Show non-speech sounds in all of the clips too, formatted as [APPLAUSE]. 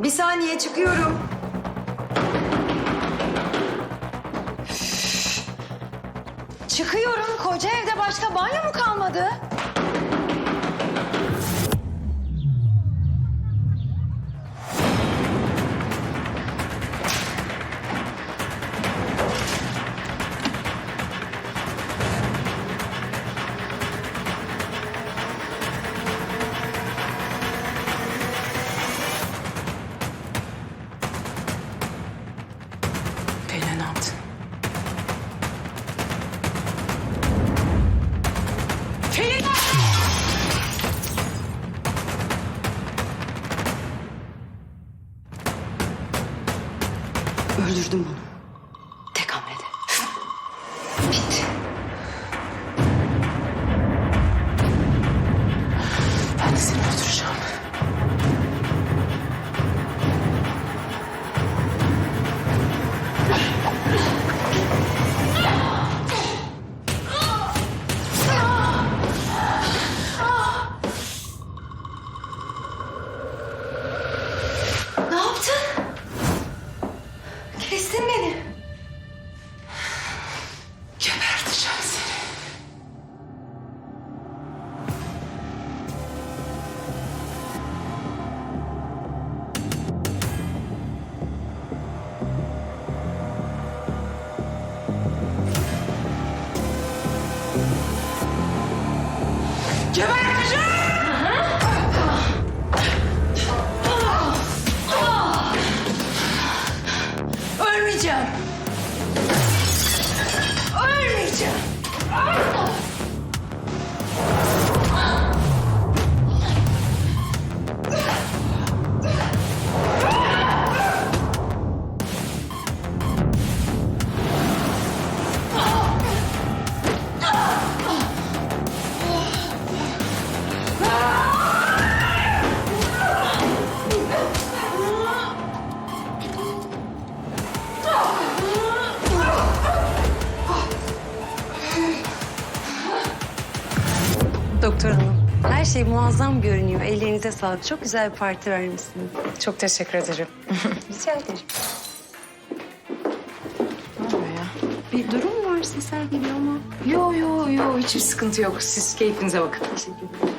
Bir saniye çıkıyorum. Çıkıyorum. Koca evde başka banyo mu kalmadı? Hamlede. Bitti. Ah! Muazzam görünüyor. Ellerinize sağlık. Çok güzel bir parti vermişsiniz. Çok teşekkür ederim. [LAUGHS] Rica ederim. ne oluyor ya? Bir durum var, sesler geliyor ama. Yo yo yo hiçbir sıkıntı yok. Siz keyfinize bakın. Teşekkür ederim.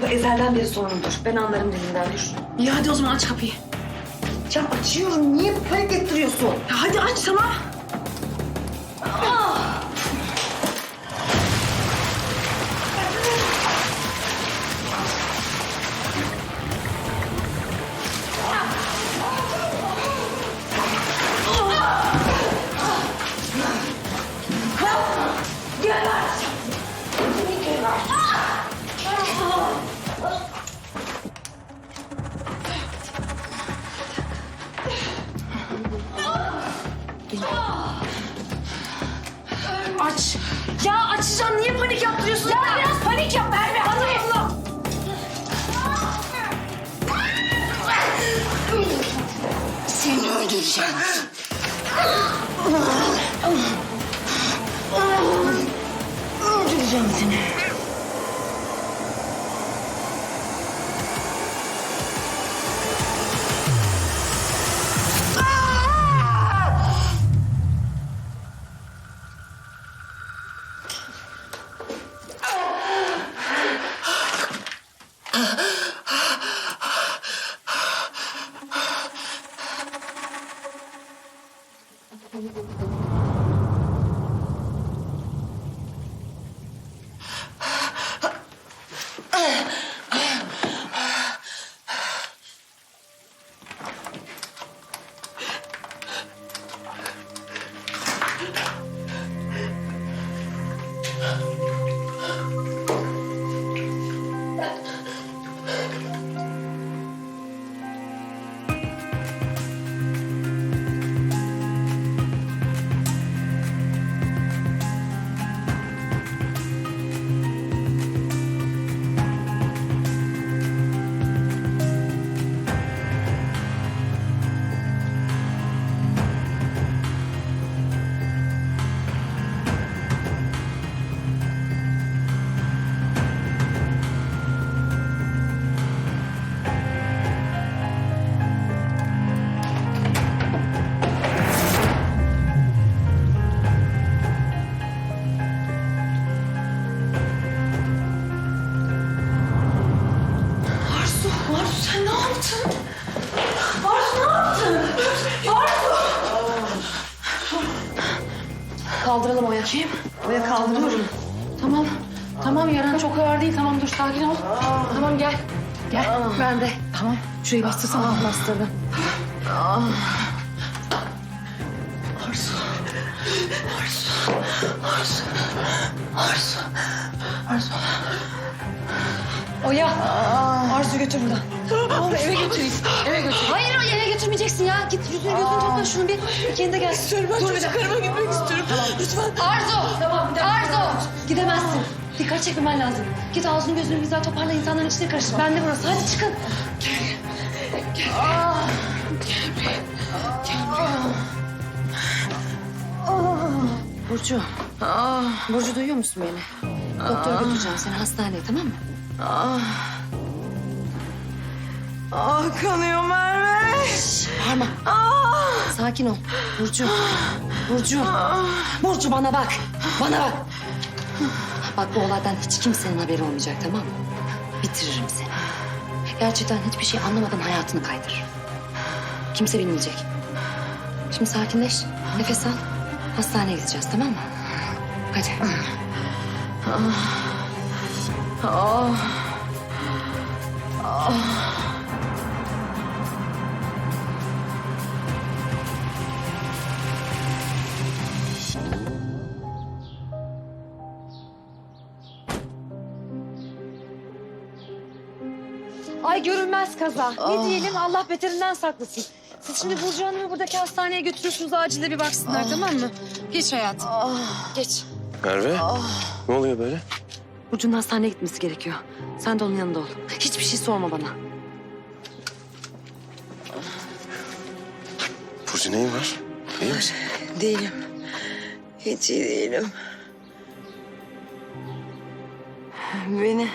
Kapı ezelden beri sorundur. Ben anlarım dilinden dur. İyi hadi o zaman aç kapıyı. Ya açıyorum. Niye panik ettiriyorsun? Ya hadi aç tamam. Aç. Ya açacağım. Niye panik yaptırıyorsun? Ya biraz panik yap Merve. Allah. Seni öldüreceğim. Öldüreceğim seni. Tamam. Tamam yaran çok ağır değil. Tamam dur sakin ol. Tamam gel. Gel. Ben de. Tamam. Şurayı bastırsana. Bastırdım. Arzu. Arzu. Arzu. Arzu. Arzu. Oya. Arzu götür buradan. Tamam eve götüreyim. Eve götüreyim. Hayır götürmeyeceksin ya. Git yüzünü gözünü topla şunu bir. Bir kendine gel. İstiyorum ben çocuklarıma gitmek istiyorum. Lütfen. Arzu! Tamam, bir dakika. Arzu! Gidemezsin. Dikkat çekmemen lazım. Git ağzını gözünü güzel toparla insanların içine karışma. Ben de burası. Hadi çıkın. Burcu. Burcu duyuyor musun beni? Doktora götüreceğim seni hastaneye tamam mı? Ah kanıyor Merve. Bağırma. Sakin ol. Burcu. Burcu. Burcu bana bak. Bana bak. Bak bu olaydan hiç kimsenin haberi olmayacak tamam mı? Bitiririm seni. Gerçekten hiçbir şey anlamadan hayatını kaydırırım. Kimse bilmeyecek. Şimdi sakinleş. Nefes al. Hastaneye gideceğiz tamam mı? Hadi. Ay görünmez kaza. Ne diyelim Allah beterinden saklasın. Siz şimdi Burcu Hanım'ı buradaki hastaneye götürüyorsunuz acilde bir baksınlar tamam mı? Geç hayatım. Geç. Merve, ne oluyor böyle? Burcu'nun hastaneye gitmesi gerekiyor. Sen de onun yanında ol. Hiçbir şey sorma bana. Burcu neyin var? İyi misin? Değilim. Hiç iyi değilim. Beni...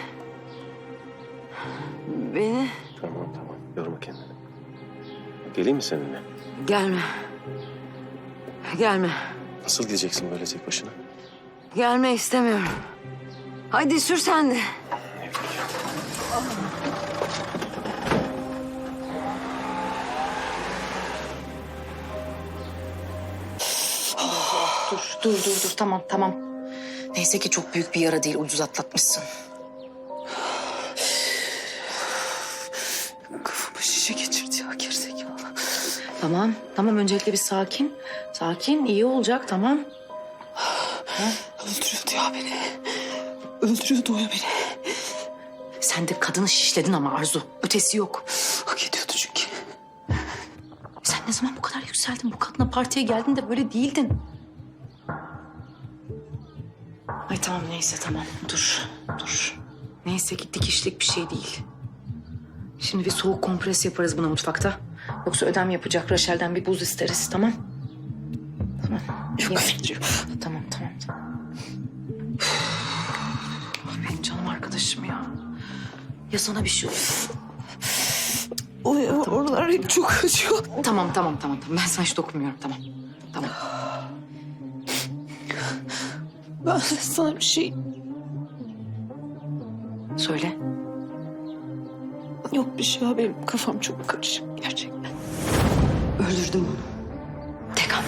Beni... Tamam tamam, yorma kendini. Geleyim mi seninle? Gelme. Gelme. Nasıl gideceksin böyle tek başına? Gelme istemiyorum. Hadi sür sen de. Dur, dur, dur, dur. Tamam, tamam. Neyse ki çok büyük bir yara değil. Ucuz atlatmışsın. Kafamı şişe geçirdi ya gerizekalı. Tamam, tamam. Öncelikle bir sakin. Sakin, iyi olacak, tamam. Öldürüyordu ya beni. Öldürüyordu o ya beni. Sen de kadını şişledin ama Arzu. Ötesi yok. Hak ediyordu çünkü. Sen ne zaman bu kadar yükseldin? Bu kadına partiye geldin de böyle değildin. Ay tamam neyse tamam. Dur, dur. Neyse ki dikişlik bir şey değil. Şimdi bir soğuk kompres yaparız buna mutfakta. Yoksa ödem yapacak. Raşel'den bir buz isteriz tamam? Tamam. Ya- fikrim. Tamam tamam tamam. Ah, Benim canım arkadaşım ya. Ya sana bir şey olur? O, oralar hep çok acıyor. Tamam tamam tamam. tamam. Ben sana hiç dokunmuyorum tamam. Tamam. Ben sana bir şey... Söyle. Yok bir şey ya benim kafam çok karışık gerçekten. Öldürdüm onu. Tek hamle.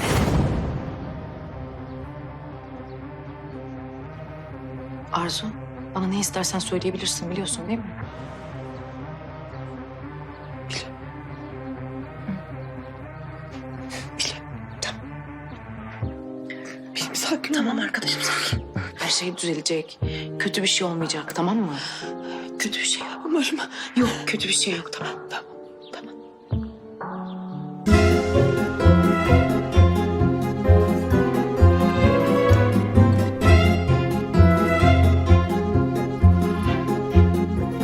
Arzu, bana ne istersen söyleyebilirsin biliyorsun değil mi? Benim sakin Tamam arkadaşım sakin. Her şey düzelecek. Kötü bir şey olmayacak tamam mı? Kötü bir şey yapmamışım. Yok kötü bir şey yok tamam. Tamam.